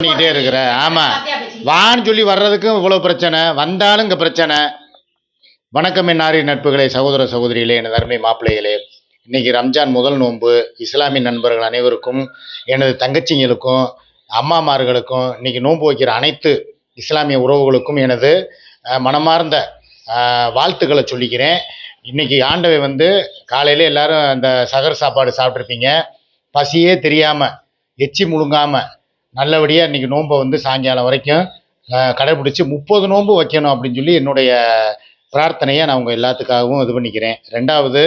பண்ணிக்கிட்டே இருக்கிற. ஆமா. வான்னு சொல்லி வர்றதுக்கும் இவ்வளவு பிரச்சனை. வந்தாலும் இங்க பிரச்சனை. வணக்கம் என் நாரி நட்புகளே சகோதர சகோதரிகளே எனது அருமை மாப்பிள்ளைகளே. இன்னைக்கு ரம்ஜான் முதல் நோன்பு. இஸ்லாமிய நண்பர்கள் அனைவருக்கும் எனது தங்கச்சிங்களுக்கும் அம்மாமார்களுக்கும் இன்னைக்கு நோன்பு வைக்கிற அனைத்து இஸ்லாமிய உறவுகளுக்கும் எனது மனமார்ந்த வாழ்த்துக்களை சொல்லிக்கிறேன். இன்னைக்கு ஆண்டவை வந்து காலையில எல்லாரும் அந்த சகர் சாப்பாடு சாப்பிட்ருப்பீங்க பசியே தெரியாம எச்சி முழுங்காம நல்லபடியாக இன்றைக்கி நோன்பை வந்து சாயங்காலம் வரைக்கும் கடைபிடிச்சி முப்பது நோன்பு வைக்கணும் அப்படின்னு சொல்லி என்னுடைய பிரார்த்தனையை நான் உங்கள் எல்லாத்துக்காகவும் இது பண்ணிக்கிறேன். ரெண்டாவது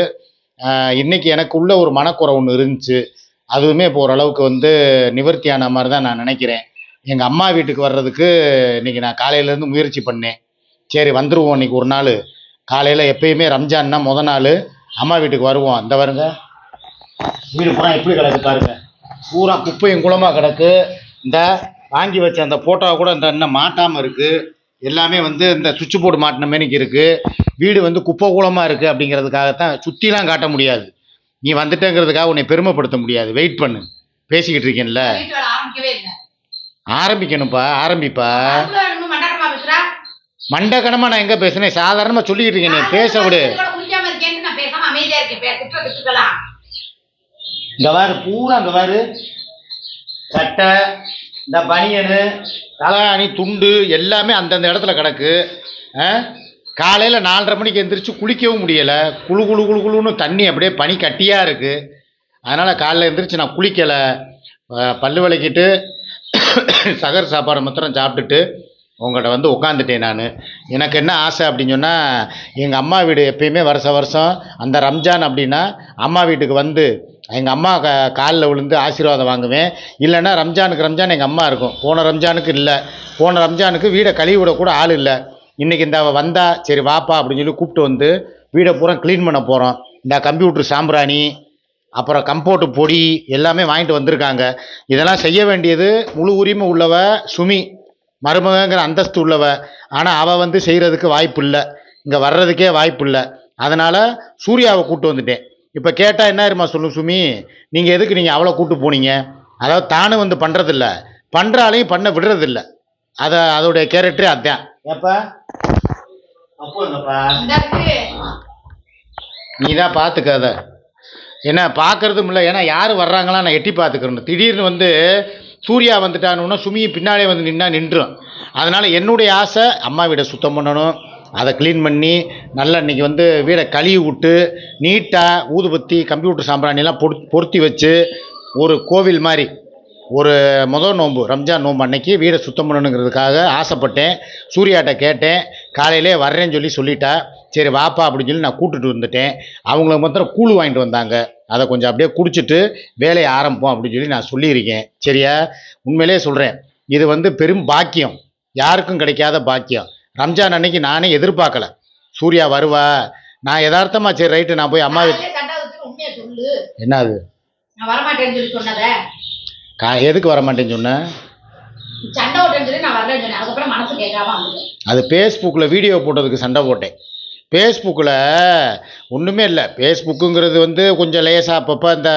இன்றைக்கி இன்னைக்கு எனக்கு உள்ள ஒரு மனக்குறை ஒன்று இருந்துச்சு. அதுவுமே இப்போ ஓரளவுக்கு வந்து நிவர்த்தி ஆன மாதிரி தான் நான் நினைக்கிறேன். எங்கள் அம்மா வீட்டுக்கு வர்றதுக்கு இன்னைக்கு நான் காலையிலேருந்து முயற்சி பண்ணேன். சரி வந்துடுவோம் இன்னைக்கு ஒரு நாள். காலையில் எப்பயுமே ரம்ஜான்னா முத நாள் அம்மா வீட்டுக்கு வருவோம். அந்த வருங்க வீடு பூரா எப்படி கிடக்கு பாருங்க. பூரா குப்பையும் குளமாக கிடக்கு. இந்த வாங்கி வச்ச அந்த போட்டோ கூட இந்த இன்னும் மாட்டாமல் இருக்குது எல்லாமே வந்து இந்த சுவிட்ச் போர்டு மாட்டின மேனிக்கு இருக்குது வீடு வந்து குப்பை கூலமாக இருக்குது அப்படிங்கிறதுக்காகத்தான் சுற்றிலாம் காட்ட முடியாது. நீ வந்துட்டேங்கிறதுக்காக உன்னை பெருமைப்படுத்த முடியாது. வெயிட் பண்ணு. பேசிக்கிட்டு இருக்கேன்ல. ஆரம்பிக்கணும்ப்பா. ஆரம்பிப்பா. மண்டகனமாக நான் எங்கே பேசுனேன் சாதாரணமாக சொல்லிக்கிட்டு இருக்கேன். நீ பேச விடு. இங்க பாரு பூரா இங்க பாரு. சட்டை இந்த பனியனு தலகாணி துண்டு எல்லாமே அந்தந்த இடத்துல கிடக்கு. காலையில் நாலரை மணிக்கு எந்திரிச்சு குளிக்கவும் முடியலை. குளு குழு குழு குழுன்னு தண்ணி அப்படியே பனி கட்டியாக இருக்குது அதனால் காலைல எந்திரிச்சு நான் குளிக்கலை. பல்லு விளக்கிட்டு சகர் சாப்பாடு மாத்திரம் சாப்பிட்டுட்டு உங்கள்கிட்ட வந்து உட்காந்துட்டேன் நான். எனக்கு என்ன ஆசை அப்படின்னு சொன்னால் எங்கள் அம்மா வீடு எப்பயுமே வருஷ வருஷம் அந்த ரம்ஜான் அப்படின்னா அம்மா வீட்டுக்கு வந்து எங்கள் அம்மா க காலில் விழுந்து ஆசீர்வாதம் வாங்குவேன். இல்லைன்னா ரம்ஜானுக்கு ரம்ஜான் எங்கள் அம்மா இருக்கும். போன ரம்ஜானுக்கு இல்லை. போன ரம்ஜானுக்கு வீடை கழுவி விட கூட ஆள் இல்லை. இன்றைக்கி இந்த வந்தா சரி வாப்பா அப்படின்னு சொல்லி கூப்பிட்டு வந்து வீடை பூரா க்ளீன் பண்ண போகிறோம் இந்த கம்ப்யூட்டர் சாம்பிராணி அப்புறம் கம்போட்டு பொடி எல்லாமே வாங்கிட்டு வந்திருக்காங்க. இதெல்லாம் செய்ய வேண்டியது முழு உரிமை உள்ளவ சுமி. மருமகங்கிற அந்தஸ்து உள்ளவ. ஆனால் அவள் வந்து செய்கிறதுக்கு வாய்ப்பு இல்லை இங்கே வர்றதுக்கே வாய்ப்பு இல்லை அதனால் சூர்யாவை கூப்பிட்டு வந்துட்டேன். இப்போ கேட்டால் என்ன இருமா சொல்லும் சுமி? நீங்கள் எதுக்கு நீங்கள் அவளை கூட்டு போனீங்க? அதாவது தானும் வந்து பண்ணுறதில்ல பண்ணுறாலையும் பண்ண விடுறதில்ல. அதை அதோடைய கேரக்டரே அதான். ஏப்பா? நீ தான் பார்த்துக்க அதை என்ன பார்க்கறதும் இல்லை. ஏன்னா யார் வர்றாங்களா? நான் எட்டி பார்த்துக்கிறேன் திடீர்னு வந்து சூர்யா வந்துட்டானுன்னா சுமி பின்னாலே வந்து நின்னா நின்றுடும் அதனால் என்னுடைய ஆசை அம்மா வீடை சுத்தம் பண்ணணும். அதை க்ளீன் பண்ணி நல்லா இன்றைக்கி வந்து வீடை கழுவி விட்டு நீட்டாக ஊதுபத்தி கம்ப்யூட்டர் சாம்பிராணிலாம் பொரு பொருத்தி வச்சு ஒரு கோவில் மாதிரி ஒரு முதல் நோன்பு ரம்ஜான் நோன்பு அன்னைக்கு வீடை சுத்தம் பண்ணணுங்கிறதுக்காக ஆசைப்பட்டேன். சூர்யாட்ட கேட்டேன். காலையிலே வர்றேன்னு சொல்லி சொல்லிட்டா. சரி வாப்பா அப்படின்னு சொல்லி நான் கூட்டிட்டு வந்துட்டேன். அவங்கள மாத்திரம் கூழ் வாங்கிட்டு வந்தாங்க. அதை கொஞ்சம் அப்படியே குடிச்சிட்டு வேலையை ஆரம்பிப்போம் அப்படின்னு சொல்லி நான் சொல்லியிருக்கேன். சரியா? உண்மையிலே சொல்கிறேன் இது வந்து பெரும் பாக்கியம். யாருக்கும் கிடைக்காத பாக்கியம். ரம்ஜான் அன்னைக்கு நானே எதிர்பார்க்கல. சூர்யா வருவா? நான் யதார்த்தமா சரி ரைட்டு நான் போய் அம்மா என்ன அது வரமாட்டேன்னு கா எதுக்கு வர மாட்டேன்னு சொன்னேன். அது ஃபேஸ்புக்கில் வீடியோ போட்டதுக்கு சண்டை போட்டேன். ஃபேஸ்புக்கில் ஒன்றுமே இல்லை. ஃபேஸ்புக்குங்கிறது வந்து கொஞ்சம் லேசாக அப்பப்போ இந்த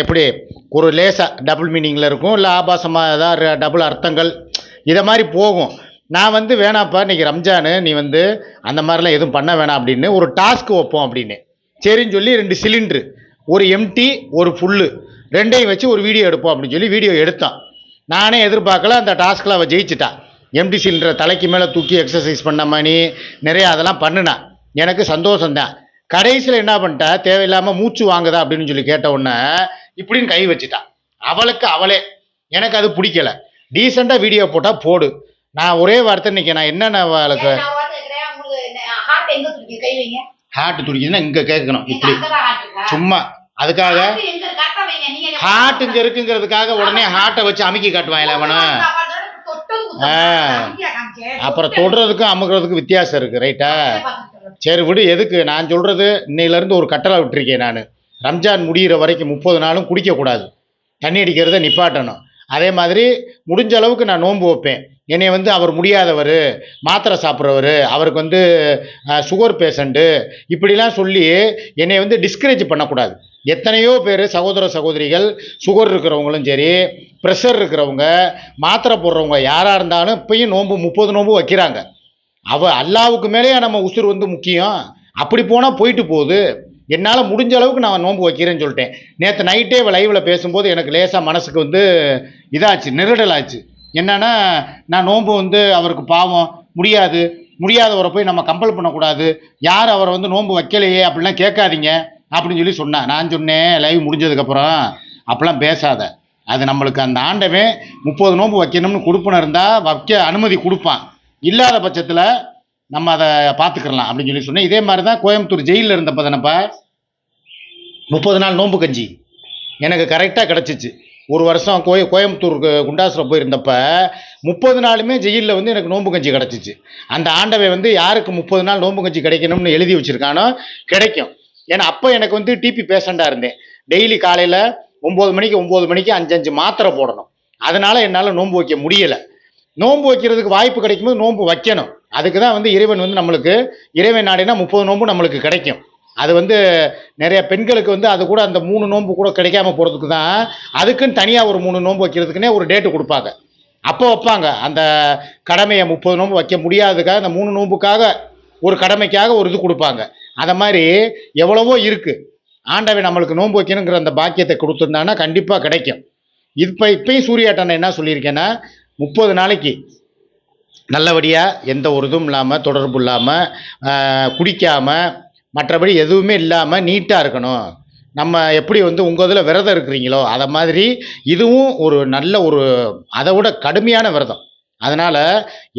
எப்படி ஒரு லேசாக டபுள் மீனிங்கில் இருக்கும். இல்லை ஆபாசமாக ஏதாவது டபுள் அர்த்தங்கள் இதை மாதிரி போகும். நான் வந்து வேணாப்பா இன்றைக்கி ரம்ஜானு நீ வந்து அந்த மாதிரிலாம் எதுவும் பண்ண வேணாம் அப்படின்னு ஒரு டாஸ்க் வைப்போம் அப்படின்னு. சரின்னு சொல்லி ரெண்டு சிலிண்ட்ரு ஒரு எம்டி ஒரு ஃபுல்லு ரெண்டையும் வச்சு ஒரு வீடியோ எடுப்போம் அப்படின்னு சொல்லி வீடியோ எடுத்தான். நானே எதிர்பார்க்கல அந்த டாஸ்கில் அவள் ஜெயிச்சிட்டான் எம்டி சிலிண்டரை தலைக்கு மேலே தூக்கி எக்ஸசைஸ் பண்ண மணி நிறைய அதெல்லாம் பண்ணுனா. எனக்கு சந்தோஷம்தான். கடைசியில் என்ன பண்ணிட்டா தேவையில்லாமல் மூச்சு வாங்குதா அப்படின்னு சொல்லி கேட்ட உடனே இப்படின்னு கை வச்சுட்டா. அவளுக்கு அவளே. எனக்கு அது பிடிக்கல. டீசெண்டாக வீடியோ போட்டால் போடு. நான் ஒரே வார்த்தை இன்னைக்கு நான் என்னென்ன அவளுக்கு ஹார்ட் துடிக்குதுன்னா இங்கே கேட்கணும். இப்படி. சும்மா. அதுக்காக ஹார்ட் இங்கே இருக்குங்கிறதுக்காக உடனே ஹார்ட்டை வச்சு அமுக்கி காட்டுவாங்களே அவனை. அப்புறம் தொடுறதுக்கும் அமுக்கிறதுக்கும் வித்தியாசம் இருக்குது ரைட்டா சரி விடு எதுக்கு? நான் சொல்கிறது இன்னையிலேருந்து ஒரு கட்டளை விட்டுருக்கேன் நான். ரம்ஜான் முடிகிற வரைக்கும் முப்பது நாளும் குடிக்கக்கூடாது. தண்ணி அடிக்கிறத நிப்பாட்டணும். அதே மாதிரி முடிஞ்ச அளவுக்கு நான் நோன்பு வைப்பேன். என்னை வந்து அவர் முடியாதவர் மாத்திரை சாப்பிட்றவர் அவருக்கு வந்து சுகர் பேஷண்ட்டு இப்படிலாம் சொல்லி என்னை வந்து டிஸ்கரேஜ் பண்ணக்கூடாது. எத்தனையோ பேர் சகோதர சகோதரிகள் சுகர் இருக்கிறவங்களும் சரி ப்ரெஷர் இருக்கிறவங்க மாத்திரை போடுறவங்க யாராக இருந்தாலும் இப்பயும் நோன்பு முப்பது நோன்பு வைக்கிறாங்க. அவ அல்லாவுக்கு மேலேயே நம்ம உசுர் வந்து முக்கியம்? அப்படி போனால் போயிட்டு போகுது. என்னால் முடிஞ்ச அளவுக்கு நான் நோன்பு வைக்கிறேன்னு சொல்லிட்டேன். நேற்று நைட்டே லைவில் பேசும்போது எனக்கு லேசாக மனசுக்கு வந்து இதாச்சு நெருடல் ஆச்சு. நான் நோன்பு வந்து அவருக்கு பாவம் முடியாது. முடியாதவரை போய் நம்ம கம்பல் பண்ணக்கூடாது. யார் அவரை வந்து நோன்பு வைக்கலையே அப்படிலாம் கேட்காதீங்க. அப்படின்னு சொல்லி சொன்னான் நான் சொன்னேன் லைவ் முடிஞ்சதுக்கப்புறம். அப்படிலாம் பேசாத. அது நம்மளுக்கு அந்த ஆண்டவன் முப்பது நோன்பு வைக்கணும்னு கொடுப்பன இருந்தால் வைக்க அனுமதி கொடுப்பான். இல்லாத பட்சத்தில் நம்ம அதை பார்த்துக்கலாம் அப்படின்னு சொல்லி சொன்னேன். இதே மாதிரி தான் கோயம்புத்தூர் ஜெயிலில் இருந்தப்போ தானப்பா முப்பது நாள் நோன்பு கஞ்சி. எனக்கு கரெக்டாக கிடச்சிச்சு. ஒரு வருஷம் கோய கோயம்புத்தூருக்கு குண்டாசுரம் போயிருந்தப்ப முப்பது நாளுமே ஜெயிலில் வந்து எனக்கு நோன்பு கஞ்சி கிடச்சிச்சு. அந்த ஆண்டவை வந்து யாருக்கு முப்பது நாள் நோன்பு கஞ்சி கிடைக்கணும்னு எழுதி வச்சுருக்கானோ கிடைக்கும். ஏன்னா அப்போ எனக்கு வந்து டிபி பேஷண்ட்டாக இருந்தேன். டெய்லி காலையில் ஒம்பது மணிக்கு ஒம்பது மணிக்கு அஞ்சஞ்சு மாத்திரை போடணும். அதனால் என்னால் நோன்பு வைக்க முடியலை. நோன்பு வைக்கிறதுக்கு வாய்ப்பு கிடைக்கும்போது நோன்பு வைக்கணும். அதுக்கு தான் வந்து இறைவன் வந்து நம்மளுக்கு இறைவன் நாடினா முப்பது நோன்பு நம்மளுக்கு கிடைக்கும். அது வந்து நிறைய பெண்களுக்கு வந்து அது கூட அந்த மூணு நோன்பு கூட கிடைக்காம போகிறதுக்கு தான் அதுக்குன்னு தனியாக ஒரு மூணு நோன்பு வைக்கிறதுக்குன்னே ஒரு டேட்டு கொடுப்பாங்க. அப்போ வைப்பாங்க. அந்த கடமையை முப்பது நோன்பு வைக்க முடியாததுக்காக அந்த மூணு நோன்புக்காக ஒரு கடமைக்காக ஒரு இது கொடுப்பாங்க. அதை மாதிரி எவ்வளவோ இருக்குது ஆண்டவை நம்மளுக்கு நோன்பு வைக்கணுங்கிற அந்த பாக்கியத்தை கொடுத்துருந்தான்னா கண்டிப்பாக கிடைக்கும். இப்போ இப்பயும் சூரியாட்டனை என்ன சொல்லியிருக்கேன்னா முப்பது நாளைக்கு நல்லபடியாக எந்த ஒரு இதுவும் இல்லாமல் தொடர்பு இல்லாமல் குடிக்காமல் மற்றபடி எதுவுமே இல்லாமல் நீட்டாக இருக்கணும். நம்ம எப்படி வந்து உங்கள் இதில் விரதம் இருக்கிறீங்களோ அதை மாதிரி இதுவும் ஒரு நல்ல ஒரு அதை விட கடுமையான விரதம். அதனால்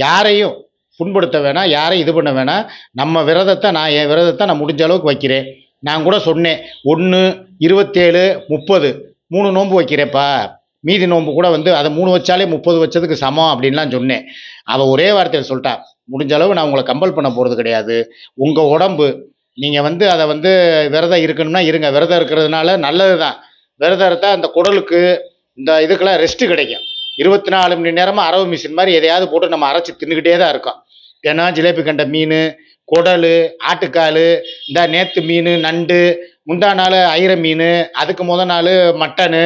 யாரையும் புண்படுத்த வேணாம் யாரையும் இது பண்ண வேணாம். நம்ம விரதத்தை நான் என் விரதத்தை நான் முடிஞ்ச அளவுக்கு வைக்கிறேன். நான் கூட சொன்னேன் ஒன்று இருபத்தேழு முப்பது. மூணு நோன்பு வைக்கிறேப்பா மீதி நோன்பு கூட வந்து அதை மூணு வச்சாலே முப்பது வச்சதுக்கு சமம் அப்படின்லாம் சொன்னேன். அவள் ஒரே வார்த்தையில் சொல்லிட்டா முடிஞ்ச அளவு நான் உங்களை கம்பல் பண்ண போகிறது கிடையாது. உங்கள் உடம்பு நீங்கள் வந்து அதை வந்து விரதம் இருக்கணும்னா இருங்க. விரதம் இருக்கிறதுனால நல்லது தான் விரதம் இருந்தால் அந்த குடலுக்கு இந்த இதுக்கெல்லாம் ரெஸ்ட்டு கிடைக்கும். இருபத்தி நாலு மணி நேரமாக அரவு மிஷின் மாதிரி எதையாவது போட்டு நம்ம அரைச்சி தின்னுக்கிட்டே தான் இருக்கோம். ஏன்னா ஜிலேபி கண்ட மீன் குடல் ஆட்டுக்கால் இந்த நேத்து மீன் நண்டு முந்தா நாள் ஐர மீன் அதுக்கு முத நாள் மட்டனு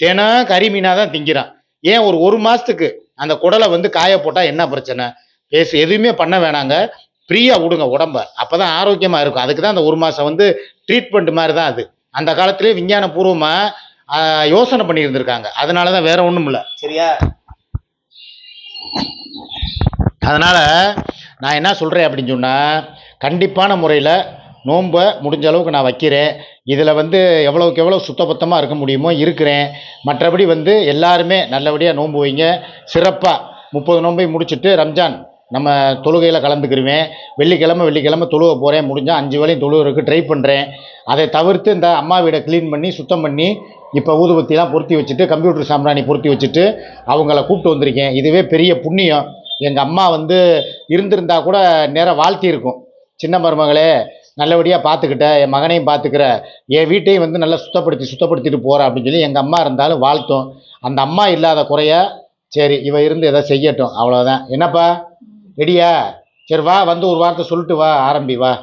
தினம் கறி மீனாக தான் திங்கிறான். ஏன் ஒரு ஒரு மாதத்துக்கு அந்த குடலை வந்து காய போட்டால் என்ன பிரச்சனை? பேசு எதுவுமே பண்ண வேணாங்க. ஃப்ரீயாக விடுங்க உடம்ப. அப்போ தான் ஆரோக்கியமாக இருக்கும். அதுக்கு தான் அந்த ஒரு மாதம் வந்து ட்ரீட்மெண்ட் மாதிரி தான் அது. அந்த காலத்திலே விஞ்ஞான பூர்வமாக யோசனை பண்ணியிருந்திருக்காங்க. அதனால தான் வேற ஒன்றும் இல்லை சரியா? அதனால் நான் என்ன சொல்கிறேன் அப்படின்னு சொன்னால் கண்டிப்பான முறையில் நோன்பை முடிஞ்ச அளவுக்கு நான் வைக்கிறேன். இதில் வந்து எவ்வளோக்கு எவ்வளோ சுத்தபத்தமாக இருக்க முடியுமோ இருக்கிறேன். மற்றபடி வந்து எல்லாருமே நல்லபடியாக நோன்பு வைங்க. சிறப்பாக முப்பது நோன்பை முடிச்சுட்டு ரம்ஜான் நம்ம தொழுகையில் கலந்துக்கிருவேன். வெள்ளிக்கிழமை வெள்ளிக்கிழமை தொழுக போகிறேன் முடிஞ்சால் அஞ்சு வேளையும் தொழுகிறதுக்கு ட்ரை பண்ணுறேன் அதை தவிர்த்து இந்த அம்மா வீடை க்ளீன் பண்ணி சுத்தம் பண்ணி இப்போ ஊதுபத்திலாம் பொருத்தி வச்சுட்டு கம்ப்யூட்டர் சாம்பிராணி பொருத்தி வச்சுட்டு அவங்கள கூப்பிட்டு வந்திருக்கேன். இதுவே பெரிய புண்ணியம். எங்கள் அம்மா வந்து இருந்திருந்தா கூட நேராக வாழ்த்தி இருக்கும். சின்ன மருமகளே நல்லபடியாக பார்த்துக்கிட்ட என் மகனையும் பார்த்துக்கிற என் வீட்டையும் வந்து நல்லா சுத்தப்படுத்தி சுத்தப்படுத்திட்டு போகிற அப்படின்னு சொல்லி எங்கள் அம்மா இருந்தாலும் வாழ்த்தும். அந்த அம்மா இல்லாத குறைய சரி இவ இருந்து எதை செய்யட்டும். அவ்வளோதான் என்னப்பா? ரெடியா? சரி வா வந்து ஒரு வார்த்தை சொல்லிட்டு வா ஆரம்பி வா.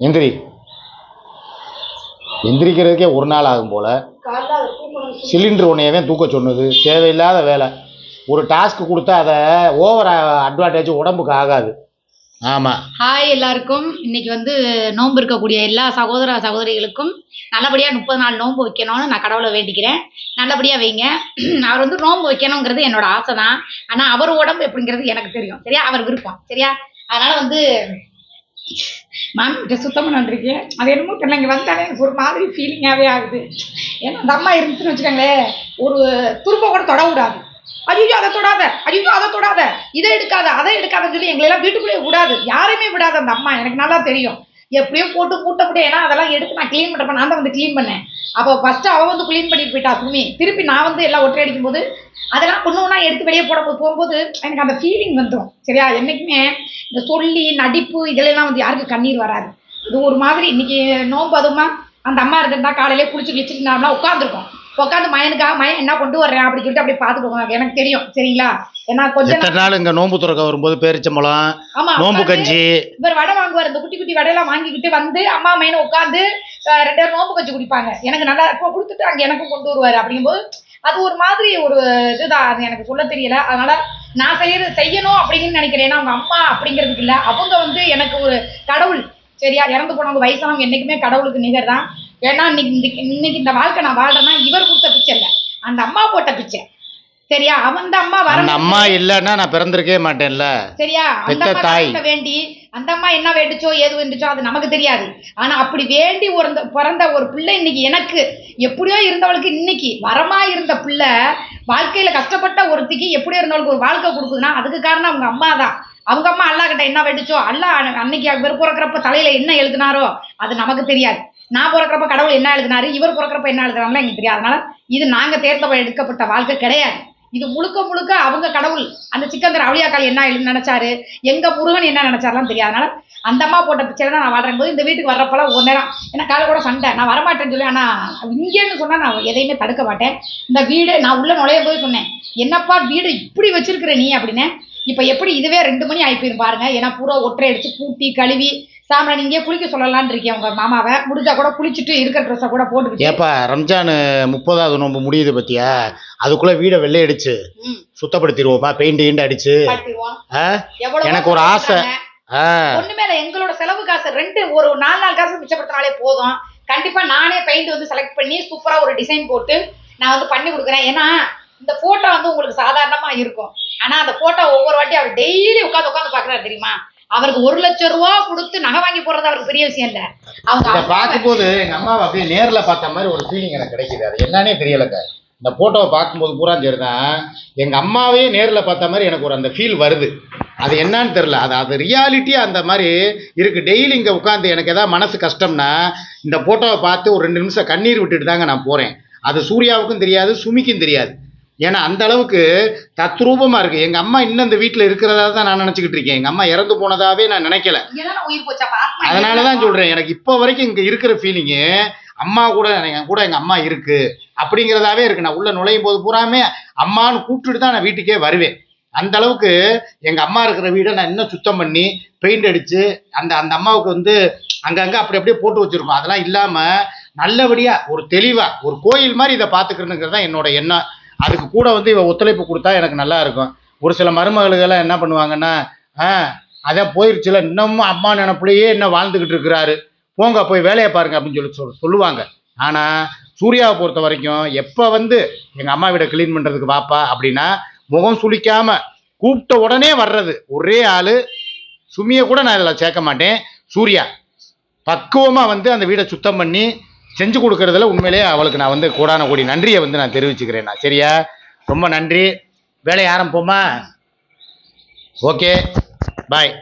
எந்திரி. எந்திரிக்கிறதுக்கே ஒரு நாள் ஆகும் போல. சிலிண்டர் உன்னையவே தூக்க சொன்னது. தேவையில்லாத வேலை. ஒரு டாஸ்க் கொடுத்தா அதை ஓவர் அட்வான்டேஜ் உடம்புக்கு ஆகாது. ஆமாம் ஹாய் எல்லாருக்கும். இன்னைக்கு வந்து நோன்பு இருக்கக்கூடிய எல்லா சகோதர சகோதரிகளுக்கும் நல்லபடியாக முப்பது நாள் நோன்பு வைக்கணும்னு நான் கடவுளை வேண்டிக்கிறேன். நல்லபடியாக வைங்க. அவர் வந்து நோன்பு வைக்கணுங்கிறது என்னோட ஆசை தான் ஆனால் அவர் உடம்பு எப்படிங்கிறது எனக்கு தெரியும். சரியா? அவர் விருப்பம். சரியா? அதனால வந்து மேம் இதை சுத்தமாக நன்றிருக்கேன் அது என்னமோ தெரியல. இங்கே வந்தாலே எனக்கு ஒரு மாதிரி ஃபீலிங்காகவே ஆகுது. ஏன்னா அந்த அம்மா இருந்துச்சுன்னு வச்சுக்கோங்களேன். ஒரு துரும்ப கூட தொட விடாது ஐயோ அதை தொடாத. ஐயோ அதை தொடாத. இதை எடுக்காத அதை எடுக்காதன்னு சொல்லி எங்களெல்லாம் வீட்டுக்குள்ளேயே விடாது. யாரையுமே விடாது அந்த அம்மா. எனக்கு நல்லா தெரியும். எப்படியோ போட்டு மூட்ட முடியும் ஏன்னா அதெல்லாம் எடுத்து நான் க்ளீன் பண்ணுறப்ப நான் தான் வந்து க்ளீன் பண்ணேன். அப்போ ஃபஸ்ட்டு அவள் வந்து க்ளீன் பண்ணிட்டு போயிட்டா சுமி. திருப்பி நான் வந்து எல்லாம் ஒற்றை அடிக்கும் போது அதெல்லாம் ஒன்று ஒன்றா எடுத்து வெளியே போடும்போது போகும்போது எனக்கு அந்த ஃபீலிங் வந்துடும் சரியா? என்றைக்குமே இந்த சொல்லி நடிப்பு இதெல்லாம் வந்து யாருக்கு கண்ணீர் வராது. இது ஒரு மாதிரி இன்னைக்கு நோன்பு அதுமா அந்த அம்மா இருந்திருந்தா காலையிலே குளிச்சு கிழிச்சிட்டு நார்மலாக உட்காந்துருக்கோம் உட்காந்து மயனுக்காக மயன் என்ன கொண்டு வர்றேன் அப்படின்னு சொல்லிட்டு அப்படியே பார்த்துட்டு போவாங்க எனக்கு தெரியும். சரிங்களா? ஏன்னா கொஞ்ச நாள் இங்க நோன்பு துறக்க வரும்போது பேரிச்சம்பழம் ஆமா நோன்பு கஞ்சி? இவர் வடை வாங்குவார். இந்த குட்டி குட்டி வடையெல்லாம் வாங்கிக்கிட்டு வந்து அம்மா மையனை உட்காந்து ரெண்டு பேரும் நோம்பு கஞ்சி குடிப்பாங்க. எனக்கு நல்லா இப்போ கொடுத்துட்டு அங்கே எனக்கும் கொண்டு வருவார். அப்படிங்கும்போது அது ஒரு மாதிரி ஒரு இதுதான். அது எனக்கு சொல்ல தெரியல. அதனால நான் செய்யறது செய்யணும் அப்படின்னு நினைக்கிறேன். ஏன்னா அவங்க அம்மா அப்படிங்கிறதுக்கு இல்லை. அவங்க வந்து எனக்கு ஒரு கடவுள். சரியா? இறந்து போனவங்க வயசானவங்க என்னைக்குமே கடவுளுக்கு நிகர் தான் ஏன்னா இன்னைக்கு இன்னைக்கு இந்த வாழ்க்கை நான் வாழ்றேன்னா இவர் கொடுத்த பிச்சை இல்லை. அந்த அம்மா போட்ட பிச்சை. சரியா? அந்த அம்மா வர அம்மா இல்லைன்னா நான் பிறந்திருக்கவே மாட்டேன்ல. சரியா? அந்த அம்மா தாய். வேண்டி அந்த அம்மா என்ன வேண்டுச்சோ ஏது வேண்டுச்சோ அது நமக்கு தெரியாது. ஆனா அப்படி வேண்டி ஒரு பிறந்த ஒரு பிள்ளை இன்னைக்கு எனக்கு எப்படியோ இருந்தவளுக்கு இன்னைக்கு வரமா இருந்த பிள்ளை வாழ்க்கையில கஷ்டப்பட்ட ஒருத்திக்கு எப்படியோ இருந்தவளுக்கு ஒரு வாழ்க்கை கொடுக்குதுன்னா அதுக்கு காரணம் அவங்க அம்மா தான். அவங்க அம்மா அல்லா கிட்ட என்ன வேண்டுச்சோ அல்லா அன்னை- அன்னைக்கு இவர் பிறக்கிறப்ப தலையில என்ன எழுதினாரோ அது நமக்கு தெரியாது. நான் பிறக்கிறப்ப கடவுள் என்ன எழுதினாரு இவர் பிறக்கிறப்ப என்ன எழுதுறாங்களோ எங்களுக்கு தெரியாது. அதனால இது நாங்கள் தேர்ந்த எடுக்கப்பட்ட வாழ்க்கை கிடையாது. இது முழுக்க முழுக்க அவங்க கடவுள் அந்த சிக்கந்தர் அவளியாக்கால் என்ன எழுதி நினைச்சாரு? எங்க முருகன் என்ன நினைச்சாருலாம் தெரியாது. அதனால அந்த அம்மா போட்ட பிக்சர் தான் நான் வாழ்றேன் போது இந்த வீட்டுக்கு வர்றப்பெல்லாம் ஒரு நேரம் எனக்கு காலை கூட சண்டை. நான் வரமாட்டேன்னு சொல்லி ஆனால் இங்கேன்னு சொன்னால் நான் எதையுமே தடுக்க மாட்டேன். இந்த வீடு நான் உள்ள நுழைய போய் சொன்னேன். என்னப்பா வீடு இப்படி வச்சிருக்கிற நீ அப்படின்னு. இப்போ எப்படி இதுவே ரெண்டு மணி ஆகிப்போயிரு பாருங்க. ஏன்னா பூரா ஒற்றை அடித்து கூட்டி கழுவி சாமனை இங்கே குளிக்க சொல்லலாம்னு இருக்கேன் உங்க மாமாவை. முடிஞ்சா கூட குளிச்சுட்டு இருக்கிற ட்ரெஸ்ஸை கூட போட்டுக்கிட்டு. ஏப்பா ரம்ஜான் முப்பதாவது நோன்பு முடியுது பத்தியா? அதுக்குள்ள வீடை வெள்ளையடிச்சு. ம், சுத்தப்படுத்திடுவோமா பெயிண்ட் கீண்ட் அடிச்சு. எனக்கு ஒரு ஆசை. ஒண்ணுமே எங்களோட செலவு காசு ரெண்டு ஒரு நாலு நாலு காசு மிச்சப்படுத்தினாலே போதும். கண்டிப்பா நானே பெயிண்ட் வந்து செலக்ட் பண்ணி சூப்பரா ஒரு டிசைன் போட்டு நான் வந்து பண்ணி கொடுக்குறேன். ஏன்னா இந்த போட்டோ வந்து உங்களுக்கு சாதாரணமா இருக்கும். ஆனா அந்த போட்டோ ஒவ்வொரு வாட்டி அவர் டெய்லி உட்காந்து உட்காந்து பாக்குறாரு தெரியுமா? அவருக்கு ஒரு லட்சம் ரூபா கொடுத்து நகை வாங்கி போடுறது அவருக்கு பெரிய விஷயம் இல்ல. அவங்க பார்க்கும்போது எங்க அம்மாவை அப்படியே நேர்ல பார்த்த மாதிரி ஒரு ஃபீலிங் எனக்கு கிடைக்குது. அது என்னன்னே தெரியலங்க இந்த போட்டோவை பார்க்கும்போது பூரா சரிதான் எங்க அம்மாவையே நேர்ல பார்த்த மாதிரி எனக்கு ஒரு அந்த ஃபீல் வருது. அது என்னன்னு தெரியல. அது அது ரியாலிட்டியா அந்த மாதிரி இருக்கு. டெய்லி இங்க உட்காந்து எனக்கு ஏதாவது மனசு கஷ்டம்னா இந்த போட்டோவை பார்த்து ஒரு ரெண்டு நிமிஷம் கண்ணீர் விட்டுட்டு தாங்க நான் போறேன். அது சூர்யாவுக்கும் தெரியாது சுமிக்கும் தெரியாது. ஏன்னா அந்த அளவுக்கு தத்ரூபமா இருக்கு. எங்க அம்மா இன்னும் இந்த வீட்டுல இருக்கிறதா தான் நான் நினைச்சுக்கிட்டு இருக்கேன். எங்க அம்மா இறந்து போனதாவே நான் நினைக்கல. இங்கதானே உயிர் போச்சா? ஆத்மா அதனால தான் இங்கதானே சொல்றேன். எனக்கு இப்போ வரைக்கும் இங்க இருக்கிற ஃபீலிங்கு அம்மா கூட என் கூட எங்க அம்மா இருக்கு. அப்படிங்கிறதாவே இருக்கு. நான் உள்ள நுழையும் போது பூராமே அம்மான்னு கூப்பிட்டுட்டு தான் நான் வீட்டுக்கே வருவேன். அந்த அளவுக்கு எங்க அம்மா இருக்கிற வீடை நான் இன்னும் சுத்தம் பண்ணி பெயிண்ட் அடிச்சு அந்த அந்த அம்மாவுக்கு வந்து அங்கங்க அப்படி அப்படியே போட்டு வச்சிருக்கோம். அதெல்லாம் இல்லாம நல்லபடியா ஒரு தெளிவா ஒரு கோயில் மாதிரி இதை பாத்துக்கிறதுங்கிறது தான் என்னோட எண்ணம். அதுக்கு கூட வந்து இவன் ஒத்துழைப்பு கொடுத்தா எனக்கு நல்லா இருக்கும். ஒரு சில மருமகளுக்கெல்லாம் என்ன பண்ணுவாங்கன்னா ஆ அதான் போயிருச்சுல இன்னமும் அம்மா நினப்புலையே என்ன வாழ்ந்துக்கிட்டு இருக்கிறாரு. போங்க போய் வேலையை பாருங்க அப்படின்னு சொல்லி சொல் சொல்லுவாங்க. ஆனால் சூர்யாவை பொறுத்த வரைக்கும் எப்போ வந்து எங்கள் அம்மா வீடை க்ளீன் பண்ணுறதுக்கு வாப்பா அப்படின்னா முகம் சுளிக்காமல் கூப்பிட்ட உடனே வர்றது. ஒரே ஆள் சுமியை கூட நான் இதில் சேர்க்க மாட்டேன். சூர்யா பக்குவமாக வந்து அந்த வீடை சுத்தம் பண்ணி செஞ்சு கொடுக்கறதுல உண்மையிலேயே அவளுக்கு நான் வந்து கூடான கூடி நன்றியை வந்து நான் தெரிவிச்சுக்கிறேன் நான். சரியா? ரொம்ப நன்றி. வேலையை ஆரம்பிப்போமா? ஓகே. பாய்.